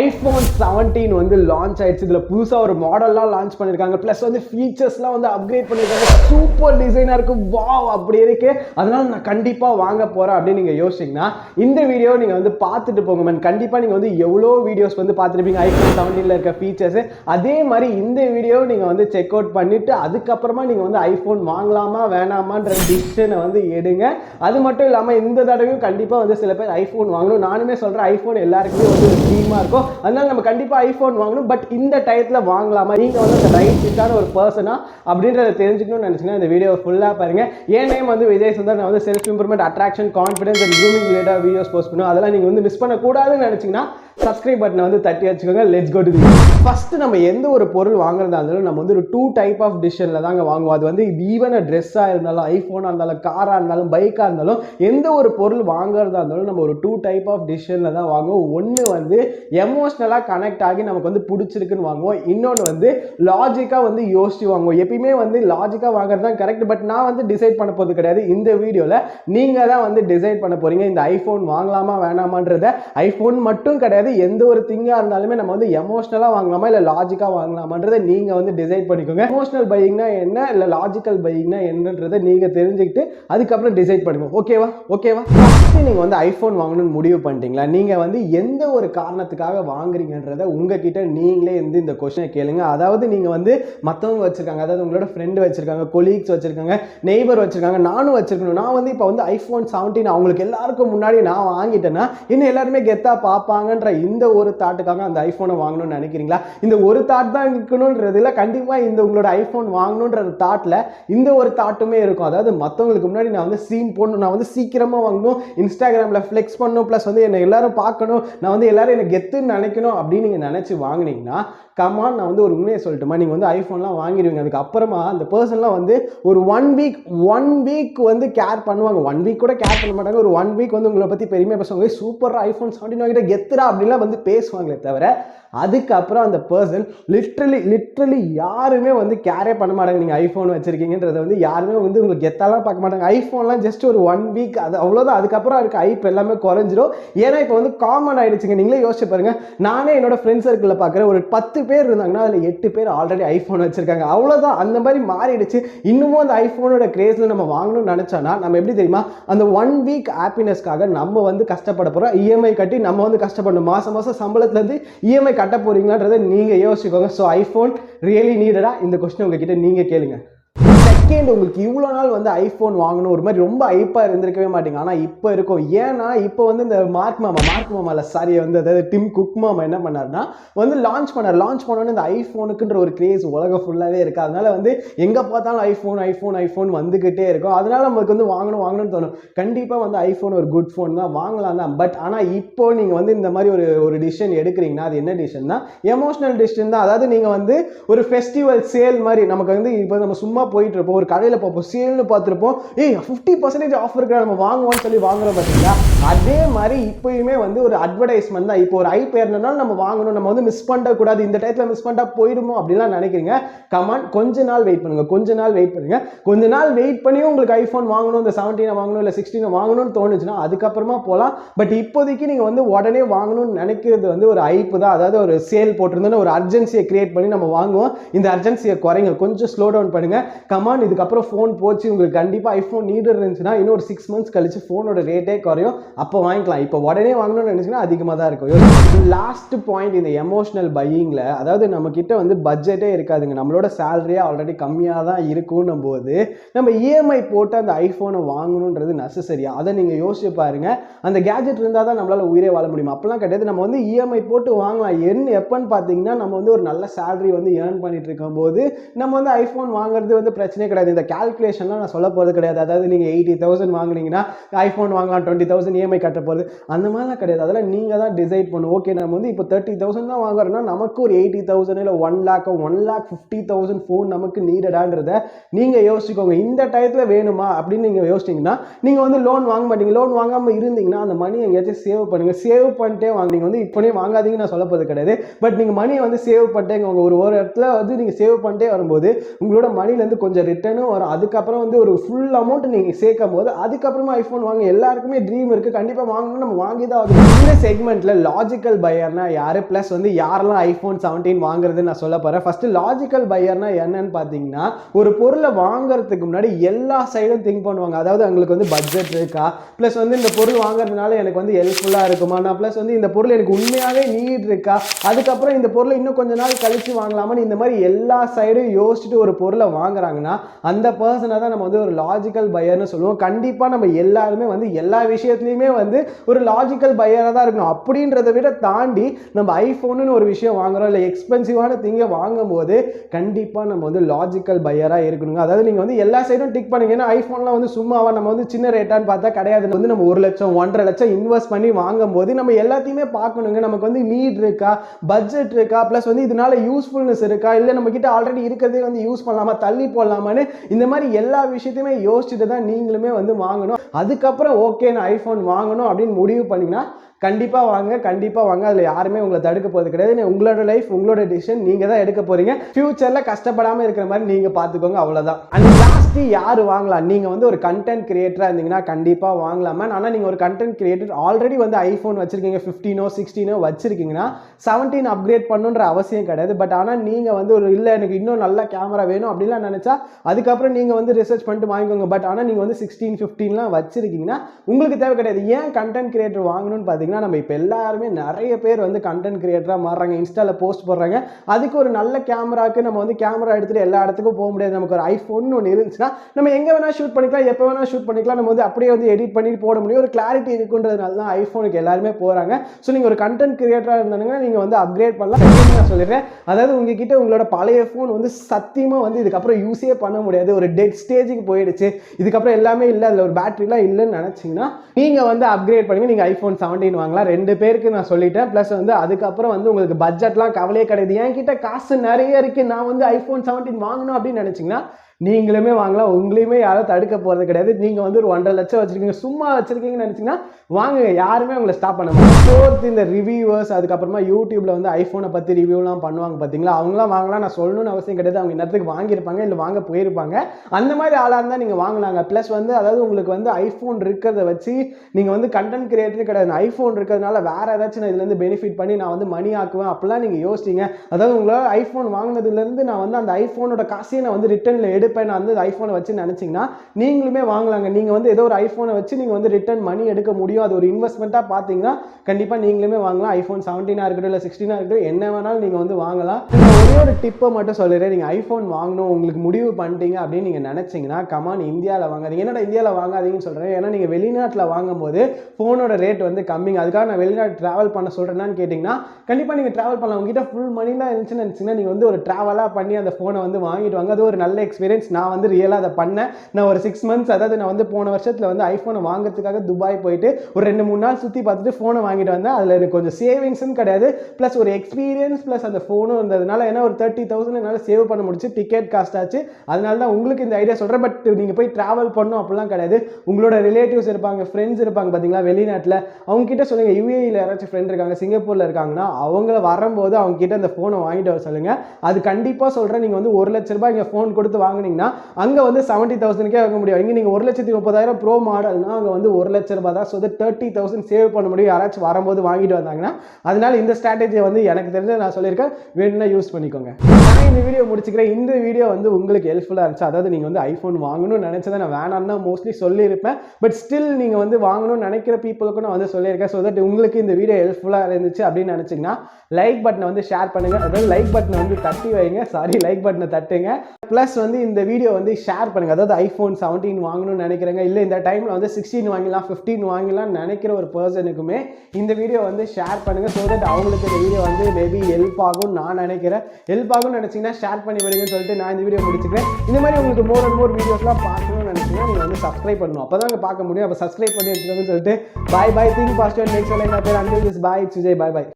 IPhone seventeen வந்து launch ஆயிடுச்சு. இதில் புதுசாக ஒரு மாடல்லாம் லான்ச் பண்ணியிருக்காங்க ப்ளஸ் வந்து ஃபீச்சர்ஸ்லாம் வந்து அப்கிரேட் பண்ணியிருக்காங்க சூப்பர் டிசைனாக இருக்கும் வாவ் அப்படி இருக்கு. அதனால நான் கண்டிப்பாக வாங்க போகிறேன் அப்படின்னு நீங்கள் யோசிச்சிங்கன்னா இந்த வீடியோ நீங்கள் வந்து பார்த்துட்டு போங்க மேன் கண்டிப்பாக நீங்கள் வந்து எவ்வளோ வீடியோஸ் வந்து பார்த்துருப்பீங்க? ஐஃபோன் செவன்டீனில் இருக்க ஃபீச்சர்ஸ் அதே மாதிரி இந்த வீடியோ நீங்கள் வந்து செக் அவுட் பண்ணிவிட்டு அதுக்கப்புறமா நீங்கள் வந்து ஐஃபோன் வாங்கலாமா வேணாமான்ற டிசிஷனை வந்து எடுங்க. அது மட்டும் இல்லாமல் இந்த தடவையும் கண்டிப்பாக வந்து சில பேர் ஐஃபோன் வாங்கணும். நானுமே சொல்கிறேன் ஐஃபோன் எல்லாருக்குமே வந்து ஒரு ட்ரீமாக இருக்கும் அதனால நம்ம கண்டிப்பாக ஐஃபோன் வாங்கணும். பட் இந்த டயத்தில் வாங்கலாமா? நீங்கள் வந்து அந்த ரைட் ஃபிட்டான ஒரு பர்சனா அப்படின்றத தெரிஞ்சுக்கணும்னு நினச்சிங்கன்னா இந்த வீடியோ ஃபுல்லாக பாருங்க. என் நேம் வந்து விஜய் சுந்தர்? நான் வந்து self improvement attraction confidence and grooming related videos post பண்ணுவோம் அதெல்லாம் நீங்கள் வந்து மிஸ் பண்ணக்கூடாதுன்னு நினச்சிங்கன்னா சப்ஸ்கிரைப் பட்டனை வந்து தட்டி வச்சுக்கோங்க. லெட்ஸ் கோ டு ஃபஸ்ட்டு நம்ம எந்த ஒரு பொருள் வாங்குறதா இருந்தாலும் நம்ம வந்து ஒரு டூ டைப் ஆஃப் டிசிஷனில் தாங்க வாங்குவோம். அது வந்து ஈவன் ட்ரெஸ்ஸாக இருந்தாலும் ஐஃபோனாக இருந்தாலும் காராக இருந்தாலும் பைக்காக இருந்தாலும் எந்த ஒரு பொருள் வாங்குறதா இருந்தாலும் நம்ம ஒரு டூ டைப் ஆஃப் டிசிஷனில் தான் வாங்குவோம். ஒன்று வந்து எமோஷ்னலாக கனெக்ட் ஆகி நமக்கு வந்து பிடிச்சிருக்குன்னு வாங்குவோம். இன்னொன்று வந்து லாஜிக்காக வந்து யோசிச்சு வாங்குவோம். எப்பயுமே வந்து லாஜிக்காக வாங்குறது தான் கரெக்ட் பட் நான் வந்து டிசைட் பண்ண போகிறது கிடையாது. இந்த வீடியோவில் நீங்கள் தான் வந்து டிசைட் பண்ண போகிறீங்க இந்த ஐஃபோன் வாங்கலாமா வேணாமான்றத ஐஃபோன் மட்டும் கிடையாது. எந்த ஒரு திங்காக இருந்தாலுமே நம்ம வந்து எமோஷ்னலாக வாங்கலாமா இல்லை லாஜிக்காக வாங்கலாமான்றதை நீங்கள் வந்து டிசைட் பண்ணிக்கோங்க. எமோஷனல் பையிங்னா என்ன? இல்லை லாஜிக்கல் பையிங்னா என்னன்றதை நீங்கள் தெரிஞ்சுக்கிட்டு அதுக்கப்புறம் டிசைட் பண்ணுங்க. ஓகேவா ஓகேவா ஃபஸ்ட்டு நீங்கள் வந்து ஐஃபோன் வாங்கணும்னு முடிவு பண்ணிட்டீங்களா? நீங்கள் வந்து எந்த ஒரு காரணத்துக்காக வாங்குறீங்கன்றதை உங்ககிட்ட நீங்களே வந்து இந்த கொஷனை கேளுங்க. அதாவது நீங்கள் வந்து மற்றவங்க வச்சுருக்காங்க. அதாவது உங்களோட ஃப்ரெண்டு வச்சுருக்காங்க கொலீக்ஸ் வச்சுருக்காங்க நெய்பர் வச்சுருக்காங்க நானும் வச்சுருக்கணும். நான் வந்து இப்போ வந்து ஐஃபோன் செவன்டீன் அவங்களுக்கு எல்லாருக்கும் முன்னாடி நான் வாங்கிட்டேன்னா இன்னும் எல்லாருமே கெத்தாக பார்ப்பாங்கன்ற இந்த ஒரு தாட்டுக்காக அந்த ஐஃபோனை வாங்கணும்னு நினைக்கிறீங்களா? இந்த ஒரு தாட் தான் இருக்கணுன்றதுல கண்டிப்பாக இந்த உங்களோட ஐஃபோன் வாங்கணுன்ற தாட்டில் இந்த ஒரு தாட்டுமே இருக்கும். அதாவது மற்றவங்களுக்கு முன்னாடி நான் வந்து சீன் போடணும் நான் வந்து சீக்கிரமாக வாங்கணும் இன்ஸ்டாகிராமில் ஃப்ளெக்ஸ் பண்ணணும் ப்ளஸ் வந்து என்னை எல்லாரும் பார்க்கணும் நான் வந்து எல்லாரும் என்னை கெத்துன்னு நினைக்கணும் அப்படின்னு நீங்கள் நினச்சி வாங்கினீங்கன்னா கமான் நான் வந்து ஒரு உண்மையை சொல்லட்டுமா? நீங்கள் வந்து ஐஃபோன்லாம் வாங்கிடுவீங்க. அதுக்கப்புறமா அந்த பர்சன்லாம் வந்து ஒரு ஒன் வீக் ஒன் வீக் வந்து கேர் பண்ணுவாங்க. ஒன் வீக் கூட கேர் பண்ண மாட்டாங்க. ஒரு ஒன் வீக் வந்து உங்களை பற்றி பெருமையாக பேசுவாங்க. சூப்பராக ஐஃபோன் செவன்டீன் வாங்கிட்ட. கெத்துரா அப்படின்லாம் வந்து பேசுவாங்களே தவிர அதுக்கப்புறம் அந்த பர்சன் லிட்ரலி லிட்ரலி யாருமே வந்து கேரே பண்ண மாட்டாங்க. நீங்கள் ஐஃபோன் வச்சுருக்கீங்கன்றத வந்து யாருமே வந்து உங்களுக்கு கெத்தாலாம் பார்க்க மாட்டாங்க. ஐஃபோன்லாம் ஜஸ்ட் ஒரு ஒன் வீக் அது அவ்வளோதான் அதுக்கப்புறம் இருக்க ஐப் எல்லாமே குறைஞ்சிரும். ஏன்னா இப்போ வந்து காமன் ஆகிடுச்சிங்க நீங்களே யோசிச்சு பாருங்க. நானே என்னோட ஃப்ரெண்ட் சர்க்கிளில் பார்க்குறேன் ஒரு பத்து பேர் இருந்தாங்கன்னா அதில் எட்டு பேர் ஆல்ரெடி ஐஃபோன் வச்சுருக்காங்க. அவ்வளோதான் அந்த மாதிரி மாறிடுச்சு. இன்னமும் அந்த ஐஃபோனோட கிரேஸில் நம்ம வாங்கணும்னு நினச்சோன்னா நம்ம எப்படி தெரியுமா? அந்த ஒன் வீக் ஹாப்பினஸ்க்காக நம்ம வந்து கஷ்டப்பட போகிறோம் இஎம்ஐ கட்டி நம்ம வந்து கஷ்டப்படணும். மாதம் மாதம் சம்பளத்துலேருந்து இஎம்ஐ கட்ட போகிறீங்களான்றதை நீங்கள் யோசிச்சுக்கோங்க. ஸோ ஐஃபோன் ரியலி நீடடா இந்த கொஸ்டின் உங்ககிட்ட நீங்கள் கேளுங்க. செகண்ட் உங்களுக்கு இவ்வளோ நாள் வந்து ஐஃபோன் வாங்கணும் ஒரு மாதிரி ரொம்ப ஐப்பாக இருந்திருக்கவே மாட்டீங்க. ஆனால் இப்போ இருக்கும். ஏன்னா இப்போ வந்து இந்த மார்க் மாமா மார்க் மாமாவில் சாரி வந்து அதாவது டிம் குக் மாமா என்ன பண்ணார்னா வந்து லான்ச் பண்ணார். லான்ச் பண்ணோன்னு இந்த ஐஃபோனுக்குன்ற ஒரு கிரேஸ் உலகம் ஃபுல்லாகவே இருக்குது அதனால வந்து எங்கே பார்த்தாலும் ஐஃபோன் ஐஃபோன் ஐஃபோன் வந்துக்கிட்டே இருக்கும். அதனால நம்மளுக்கு வந்து வாங்கணும் வாங்கணும்னு தோணும். கண்டிப்பாக வந்து ஐஃபோன் ஒரு குட் ஃபோன் தான். வாங்கலாம் தான். பட் ஆனால் இப்போ நீங்கள் வந்து இந்த மாதிரி ஒரு ஒரு டிசிஷன் எடுக்கிறீங்கன்னா அது என்ன டிசிஷன் தான் எமோஷனல் டிசிஷன் தான். அதாவது நீங்கள் வந்து ஒரு ஃபெஸ்டிவல் சேல் மாதிரி நமக்கு வந்து இப்போ நம்ம சும்மா போயிட்டு இருப்போம். ஒரு கடையில் பார்ப்போம் சேல்னு பார்த்துருப்போம். ஏய் ஃபிஃப்டி பர்சன்டேஜ் ஆஃபர் இருக்கிற நம்ம வாங்குவோம்னு சொல்லி வாங்குறோம் பார்த்தீங்களா அதே மாதிரி இப்போயுமே வந்து ஒரு அட்வர்டைஸ்மெண்ட் தான். இப்போ ஒரு ஐ பேர்னாலும் நம்ம வாங்கணும். நம்ம வந்து மிஸ் பண்ணக்கூடாது. இந்த டயத்தில் மிஸ் பண்ணிட்டா போயிடுமோ அப்படிலாம் நினைக்கிறீங்க? கமான் கொஞ்ச நாள் வெயிட் பண்ணுங்க. கொஞ்ச நாள் வெயிட் பண்ணுங்க. கொஞ்ச நாள் வெயிட் பண்ணியும் உங்களுக்கு ஐஃபோன் வாங்கணும் இந்த செவன்டீனை வாங்கணும் இல்லை சிக்ஸ்டீனை வாங்கணும்னு தோணுச்சுன்னா அதுக்கப்புறமா போகலாம் பட் இப்போதைக்கு நீங்கள் வந்து உடனே வாங்கணும்னு நினைக்கிறது வந்து ஒரு ஐப்பு தான். அதாவது ஒரு சேல் போட்டிருந்தோன்னு ஒரு அர்ஜென்சியை கிரியேட் பண்ணி நம்ம வாங்குவோம். இந்த அர்ஜென்சியை குறைங்க. கொஞ்சம் ஸ்லோ டவுன் பண்ணுங்க. கமான் இதுக்கப்புறம் ஃபோன் போச்சு. உங்களுக்கு கண்டிப்பாக ஐஃபோன் நீடு இருந்துச்சுன்னா இன்னும் ஒரு சிக்ஸ் மந்த்ஸ் கழிச்சு ஃபோனோட ரேட்டே குறையும். அப்போ வாங்கிக்கலாம். இப்போ உடனே வாங்கணும்னு நினச்சிங்கன்னா அதிகமாக தான் இருக்கும். லாஸ்ட் பாயிண்ட் இந்த எமோஷனல் பையிங்கில் அதாவது நம்ம வந்து பட்ஜெட்டே இருக்காதுங்க. நம்மளோட சேலரியே ஆல்ரெடி கம்மியாக தான் இருக்கும்னும் போது நம்ம இஎம்ஐ போட்டு அந்த ஐஃபோனை வாங்கணுன்றது நெசசரியா அதை நீங்கள் யோசிச்சு பாருங்க. அந்த கேஜெட் இருந்தால் தான் நம்மளால் உயிரே வாழ முடியும். அப்போலாம் கிடையாது. நம்ம வந்து இஎம்ஐ போட்டு வாங்கலாம். என்ன எப்போன்னு பார்த்தீங்கன்னா நம்ம வந்து ஒரு நல்ல சேலரி வந்து ஏர்ன் பண்ணிட்டு இருக்கும்போது நம்ம வந்து ஐஃபோன் வாங்குறது வந்து பிரச்சனை கிடையாது. இந்த கால்குலேஷன்லாம் நான் சொல்ல போகிறது கிடையாது. அதாவது நீங்கள் எயிட்டி தௌசண்ட் வாங்குனீங்கன்னா ஐஃபோன் வாங்கலாம் டுவெண்ட்டி தௌசண்ட் இஎம்ஐ கட்ட போகிறது அந்த மாதிரிலாம் கிடையாது. அதெல்லாம் நீங்கள் தான் டிசைட் பண்ணும் ஓகே நம்ம வந்து இப்போ தேர்ட்டி தௌசண்ட் தான் வாங்குறோம்னா நமக்கு ஒரு எயிட்டி தௌசண்ட் இல்லை one lakh one lakh fifty thousand phone நமக்கு நீடடான்றத நீங்கள் யோசிச்சுக்கோங்க. இந்த டயத்தில் வேணுமா அப்படின்னு நீங்கள் யோசிச்சிங்கன்னா நீங்கள் வந்து லோன் வாங்க மாட்டீங்க. லோன் வாங்காமல் இருந்தீங்கன்னா அந்த மணி எங்கேயாச்சும் சேவ் பண்ணுங்கள் சேவ் பண்ணிட்டே வாங்க. நீங்கள் வந்து இப்போனே வாங்காதீங்கன்னு நான் சொல்ல போகிறது கிடையாது. பட் நீங்கள் மணியை வந்து சேவ் பண்ணிட்டேங்க. உங்கள் ஒரு ஒரு இடத்துல வந்து நீங்கள் சேவ் பண்ணிட்டே வரும்போது உங்களோட மணிலேருந்து கொஞ்சம் ரிட்டர்ன் ரிட்டர்னும் வரும். அதுக்கப்புறம் வந்து ஒரு ஃபுல் அமௌண்ட் நீங்கள் சேர்க்கும் போது அதுக்கப்புறமா ஐஃபோன் வாங்க எல்லாருக்குமே ட்ரீம் இருக்குது கண்டிப்பாக வாங்கணும் நம்ம வாங்கி தான் ஆகணும். இந்த செக்மெண்ட்டில் லாஜிக்கல் பையர்னா யார்? ப்ளஸ் வந்து யாரெல்லாம் ஐஃபோன் செவன்டீன் வாங்குறது நான் சொல்ல போகிறேன் ஃபஸ்ட்டு லாஜிக்கல் பையர்னா என்னன்னு பார்த்தீங்கன்னா ஒரு பொருளை வாங்குறதுக்கு முன்னாடி எல்லா சைடும் திங்க் பண்ணுவாங்க. அதாவது அவங்களுக்கு வந்து பட்ஜெட் இருக்கா? ப்ளஸ் வந்து இந்த பொருள் வாங்குறதுனால எனக்கு வந்து ஹெல்ப்ஃபுல்லாக இருக்குமா? நான் ப்ளஸ் வந்து இந்த பொருள் எனக்கு உண்மையாகவே நீட் இருக்கா? அதுக்கப்புறம் இந்த பொருளை இன்னும் கொஞ்ச நாள் கழித்து வாங்கலாமான்னு இந்த மாதிரி எல்லா சைடும் யோசிச்சுட்டு ஒரு பொருளை வாங்குறாங்கன்னா அந்த பர்சனை தான் நம்ம வந்து ஒரு லாஜிக்கல் பயர்னு சொல்லுவோம். கண்டிப்பாக நம்ம எல்லாருமே வந்து எல்லா விஷயத்துலையுமே வந்து ஒரு லாஜிக்கல் பயராக தான் இருக்கணும். அப்படின்றத விட தாண்டி நம்ம ஐஃபோனுன்னு ஒரு விஷயம் வாங்குறோம் இல்லை எக்ஸ்பென்சிவான திங்கை வாங்கும் போது கண்டிப்பாக நம்ம வந்து லாஜிக்கல் பயராக இருக்கணுங்க. அதாவது நீங்கள் வந்து எல்லா சைடும் டிக் பண்ணுங்க ஏன்னா ஐஃபோன்லாம் வந்து சும்மாவா நம்ம வந்து சின்ன ரேட்டான்னு பார்த்தா கிடையாது. வந்து நம்ம ஒரு லட்சம் ஒன்றரை லட்சம் இன்வெஸ்ட் பண்ணி வாங்கும் போது நம்ம எல்லாத்தையுமே பார்க்கணுங்க. நமக்கு வந்து நீட் இருக்கா? பட்ஜெட் இருக்கா? ப்ளஸ் வந்து இதனால யூஸ்ஃபுல்னஸ் இருக்கா? இல்லை நம்ம கிட்ட ஆல்ரெடி இருக்கிறதே வந்து யூஸ் பண்ணலாமா? தள்ளி போடலாமான்னு இந்த மாதிரி எல்லா விஷயத்தையுமே யோசிச்சுட்டு தான் நீங்களுமே வந்து வாங்கணும். அதுக்கப்புறம் ஓகே நான் ஐஃபோன் வாங்கணும் அப்படின்னு முடிவு பண்ணிங்கன்னா கண்டிப்பாக வாங்க கண்டிப்பாக வாங்க. அதில் யாருமே உங்களை தடுக்க போகிறது கிடையாது. உங்களோட லைஃப் உங்களோட டிசிஷன் நீங்கள் தான் எடுக்க போகிறீங்க ஃப்யூச்சரில் கஷ்டப்படாமல் இருக்கிற மாதிரி நீங்கள் பார்த்துக்கோங்க. அவ்வளோதான் அண்ட் லாஸ்ட்டு யார் வாங்கலாம்? நீங்கள் வந்து ஒரு கண்டென்ட் கிரியேட்டராக இருந்தீங்கன்னா கண்டிப்பாக வாங்கலாமா ஆனால் நீங்கள் ஒரு கண்டென்ட் கிரியேட்டர் ஆல்ரெடி வந்து ஐஃபோன் வச்சுருக்கீங்க ஃபிஃப்டீனோ சிக்ஸ்டீனோ வச்சுருக்கீங்கன்னா செவன்டீன் அப்கிரேட் பண்ணுன்ற அவசியம் கிடையாது. பட் ஆனால் நீங்கள் வந்து ஒரு இல்லை எனக்கு இன்னும் நல்ல கேமரா வேணும் அப்படிலாம் நினச்சா அதுக்கப்புறம் நீங்கள் வந்து ரிசர்ச் பண்ணிட்டு வாங்கிக்கோங்க. பட் ஆனால் நீங்கள் வந்து சிக்ஸ்டீன் ஃபிஃப்டீன்லாம் வச்சுருக்கீங்கன்னா உங்களுக்கு தேவை கிடையாது. ஏன் கண்டென்ட் கிரியேட்டர் வாங்கணும்னு பார்த்தீங்கன்னா நம்ம இப்போ எல்லாருமே நிறைய பேர் வந்து கண்டென்ட் கிரியேட்டராக மாறுறாங்க இன்ஸ்டாவில் போஸ்ட் போடுறாங்க. அதுக்கு ஒரு நல்ல கேமராக்கு நம்ம வந்து கேமரா எடுத்துகிட்டு எல்லா இடத்துக்கும் போக முடியாது. நமக்கு ஒரு ஐஃபோன் ஒன்று இருந்துச்சுன்னா நம்ம எங்கே வேணால் ஷூட் பண்ணிக்கலாம் எப்போ வேணால் ஷூட் பண்ணிக்கலாம். நம்ம வந்து அப்படியே வந்து எடிட் பண்ணி போட முடியும். ஒரு கிளாரிட்டி இருக்குன்றதுனால தான் ஐஃபோனுக்கு எல்லாருமே போகிறாங்க ஸோ நீங்கள் ஒரு கண்டென்ட் கிரியேட்டராக இருந்தாங்கன்னா நீங்கள் வந்து அப்கிரேட் பண்ணலாம். நான் சொல்லிடுறேன்? அதாவது உங்ககிட்ட உங்களோட பழைய ஃபோன் வந்து சத்தியமாக வந்து இதுக்கப்புறம் யூஸே பண்ண முடியாது. ஒரு டெட் ஸ்டேஜுக்கு போயிடுச்சு. இதுக்கப்புறம் எல்லாமே இல்லை. அதில் ஒரு பேட்டரிலாம் இல்லைன்னு நினச்சிங்கன்னா நீங்கள் வந்து அப்கிரேட் பண்ணுங்க. நீங்கள் ஐஃபோன் செவன்டீன் வாங்கலாம். ரெண்டு பேருக்கு நான் சொல்லிட்டேன். ப்ளஸ் வந்து அதுக்கப்புறம் வந்து உங்களுக்கு பட்ஜெட்லாம் கவலையே கிடையாது. என்கிட்ட காசு நிறைய இருக்குது நான் வந்து ஐஃபோன் செவன்டீன் வாங்கணும் அப்படின்னு நினச்சிங்கன்னா நீங்களுமே வாங்கலாம் உங்களையுமே யாரும் தடுக்க போகிறது கிடையாது. நீங்கள் வந்து ஒரு ஒன்றரை லட்சம் வச்சுருக்கீங்க சும்மா வச்சுருக்கீங்கன்னு நினச்சிங்கன்னா வாங்குங்க யாருமே உங்களை ஸ்டாப் பண்ண முடியும் ஃபோர்த் இந்த ரிவ்யூவர்ஸ் அதுக்கப்புறமா யூடியூப்பில் வந்து ஐஃபோனை பற்றி ரிவ்யூலாம் பண்ணுவாங்க பார்த்தீங்களா அவங்களாம் வாங்கலாம் நான் சொல்லணும்னு அவசியம் கிடையாது. அவங்க நேரத்துக்கு வாங்கியிருப்பாங்க இல்லை வாங்க போயிருப்பாங்க. அந்த மாதிரி ஆளாக இருந்தால் நீங்கள் வாங்கினாங்க. ப்ளஸ் வந்து அதாவது உங்களுக்கு வந்து ஐஃபோன் இருக்கிறத வச்சு நீங்கள் வந்து கண்டென்ட் கிரியேட்டர் கிடையாது. ஐஃபோன் இருக்கிறதுனால வேறு ஏதாச்சும் நான் இதுலேருந்து பெனிஃபிட் பண்ணி நான் வந்து மணி ஆக்குவேன் அப்படிலாம் நீங்கள் யோசிச்சிங்க. அதாவது உங்களால் ஐஃபோன் வாங்கினதுலேருந்து நான் வந்து அந்த ஐஃபோனோட காசையும் நான் வந்து ரிட்டர்னில் எடுப்பேன் நான் வந்து ஐஃபோனை வச்சு நினச்சிங்கன்னா நீங்களுமே வாங்கலாங்க. நீங்கள் வந்து ஏதோ ஒரு ஐஃபோனை வச்சு நீங்கள் வந்து ரிட்டர்ன் மணி எடுக்க முடியும். அது ஒரு இன்வெஸ்ட்மெண்ட்டாக பார்த்தீங்கன்னா கண்டிப்பாக நீங்களுமே வாங்கலாம். ஐஃபோன் செவன்டீனாக இருக்கட்டும் இல்லை சிக்ஸ்டீனாக இருக்கட்டும் என்ன வேணாலும் நீங்கள் வந்து வாங்கலாம். ஒரே ஒரு டிப்பை மட்டும் சொல்லிடுறேன் நீங்கள் ஐஃபோன் வாங்கணும் உங்களுக்கு முடிவு பண்ணிட்டீங்க அப்படின்னு நீங்கள் நினச்சிங்கன்னா கமான் இந்தியாவில் வாங்காதீங்க. என்னடா இந்தியாவில் வாங்காதீங்கன்னு சொல்கிறேன் ஏன்னா நீங்கள் வெளிநாட்டில் வாங்கும்போது ஃபோனோட ரேட் வந்து கம்மிங்க. அதுக்காக நான் வெளிநாட்டு ட்ராவல் பண்ண சொல்கிறேன்னு கேட்டிங்கன்னா கண்டிப்பாக நீங்கள் ட்ராவல் பண்ணலாம். உங்ககிட்ட ஃபுல் மணிலாம் இருந்துச்சுன்னு நினச்சிங்கன்னா நீங்கள் வந்து ஒரு ட்ராவலாக பண்ணி அந்த ஃபோனை வந்து வாங்கிட்டு வாங்க. அது ஒரு நல்ல எக்ஸ்பீரியன்ஸ் நான் வந்து ரியலாக அதை பண்ணேன். நான் ஒரு சிக்ஸ் மந்த்ஸ் அதாவது நான் வந்து போன வருஷத்தில் வந்து ஐஃபோனை வாங்குறதுக்காக துபாய் போயிட்டு ஒரு ரெண்டு மூணு நாள் சுற்றி பார்த்துட்டு ஃபோனை வாங்கிட்டு வந்தேன். அதில் எனக்கு கொஞ்சம் சேவிங்ஸ்னு கிடையாது. ப்ளஸ் ஒரு எக்ஸ்பீரியன்ஸ் ப்ளஸ் அந்த ஃபோனும் இருந்ததுனால ஏன்னா ஒரு தேர்ட்டி தௌசண்ட் என்னால் சேவ் பண்ண முடிச்சு டிக்கெட் காஸ்ட் ஆச்சு. அதனால தான் உங்களுக்கு இந்த ஐடியா சொல்கிறேன் பட் நீங்கள் போய் ட்ராவல் பண்ணணும் அப்படிலாம் கிடையாது. உங்களோட ரிலேட்டிவ்ஸ் இருப்பாங்க ஃப்ரெண்ட்ஸ் இருப்பாங்க பார்த்தீங்களா வெளிநாட்டில். அவங்க கிட்ட சொல்லுங்கள் யூஏயில் யாராச்சும் ஃப்ரெண்ட் இருக்காங்க சிங்கப்பூரில் இருக்காங்கன்னா அவங்கள வரும்போது அவங்க கிட்ட அந்த ஃபோனை வாங்கிட்டு வர சொல்லுங்கள் அது கண்டிப்பாக சொல்கிறேன் நீங்கள் வந்து ஒரு லட்ச ரூபாய் இங்கே ஃபோன் கொடுத்து வாங்க வாங்குனீங்கன்னா அங்கே வந்து செவன்ட்டி தௌசண்ட்கே வாங்க முடியும். இங்கே நீங்கள் ஒரு லட்சத்தி முப்பதாயிரம் ப்ரோ மாடல்னா அங்கே வந்து ஒரு லட்ச ரூபாய் தான். ஸோ தேர்ட்டி தௌசண்ட் சேவ் பண்ண முடியும். யாராச்சும் வரும்போது வாங்கிட்டு வந்தாங்கன்னா அதனால இந்த ஸ்ட்ராட்டஜியை வந்து எனக்கு தெரிஞ்சு நான் சொல்லியிருக்கேன். வேணும்னா யூஸ் பண்ணிக்கோங்க. நான் இந்த வீடியோ முடிச்சுக்கிறேன். இந்த வீடியோ வந்து உங்களுக்கு ஹெல்ப்ஃபுல்லாக இருந்துச்சு. அதாவது நீங்கள் வந்து ஐஃபோன் வாங்கணும்னு நினச்சதை நான் வேணான்னு மோஸ்ட்லி சொல்லியிருப்பேன். பட் ஸ்டில் நீங்கள் வந்து வாங்கணும்னு நினைக்கிற பீப்புளுக்கும் நான் வந்து சொல்லியிருக்கேன். ஸோ தட் உங்களுக்கு இந்த வீடியோ ஹெல்ப்ஃபுல்லாக இருந்துச்சு அப்படின்னு நினச்சிங்கன்னா லைக் பட்டனை வந்து ஷேர் பண்ணுங்கள் அதாவது லைக் பட்டனை வந்து தட்டி வைங்க. சாரி லைக் பட்டனை தட்டுங்க. ப்ளஸ் வந்து இந்த இந்த வீடியோ வந்து ஷேர் பண்ணுங்கள் அதாவது ஐஃபோன் செவன்டீன் வாங்கணும்னு நினைக்கிறேங்க இல்லை இந்த டைமில் வந்து சிக்ஸ்டீன் வாங்கிடலாம் ஃபிஃப்டீன் வாங்கிடலாம் நினைக்கிற ஒரு பர்சனுக்குமே இந்த வீடியோ வந்து ஷேர் பண்ணுங்கள் ஸோ தட் அவங்களுக்கு இந்த வீடியோ வந்து மேபி ஹெல்ப் ஆகும் நான் நினைக்கிறேன். ஹெல்ப் ஆகும்னு நினச்சிங்கன்னா ஷேர் பண்ணி விடுங்கன்னு சொல்லிட்டு நான் இந்த வீடியோ முடிச்சுக்கிறேன். இந்த மாதிரி உங்களுக்கு மோர் அண்ட் மோர் வீடியோஸ்லாம் பார்க்கணும்னு நினச்சிங்கன்னா நீங்கள் வந்து சப்ஸ்கிரைப் பண்ணணும். அப்போ தான் பார்க்க முடியும். அப்போ சப்ஸ்கிரைப் பண்ணி வச்சுக்கோங்கன்னு சொல்லிட்டு bye bye think past next pair until this bye Sujay bye bye